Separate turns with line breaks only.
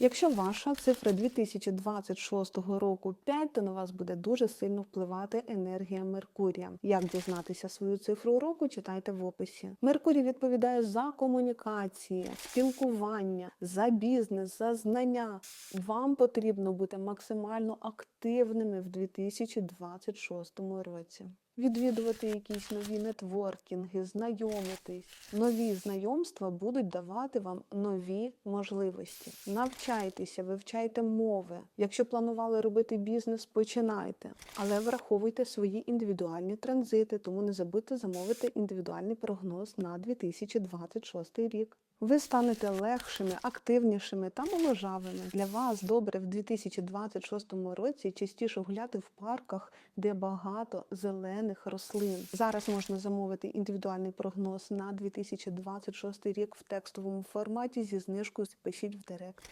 Якщо ваша цифра 2026 року 5, то на вас буде дуже сильно впливати енергія Меркурія. Як дізнатися свою цифру року, читайте в описі. Меркурій відповідає за комунікації, спілкування, за бізнес, за знання. Вам потрібно бути максимально активними в 2026 році. Відвідувати якісь нові нетворкінги, знайомитись. Нові знайомства будуть давати вам нові можливості. Навчайтеся, вивчайте мови. Якщо планували робити бізнес, починайте. Але враховуйте свої індивідуальні транзити, тому не забудьте замовити індивідуальний прогноз на 2026 рік. Ви станете легшими, активнішими та моложавими. Для вас добре в 2026 році частіше гуляти в парках, де багато зелених рослин. Зараз можна замовити індивідуальний прогноз на 2026 рік в текстовому форматі зі знижкою. Пишіть в директ.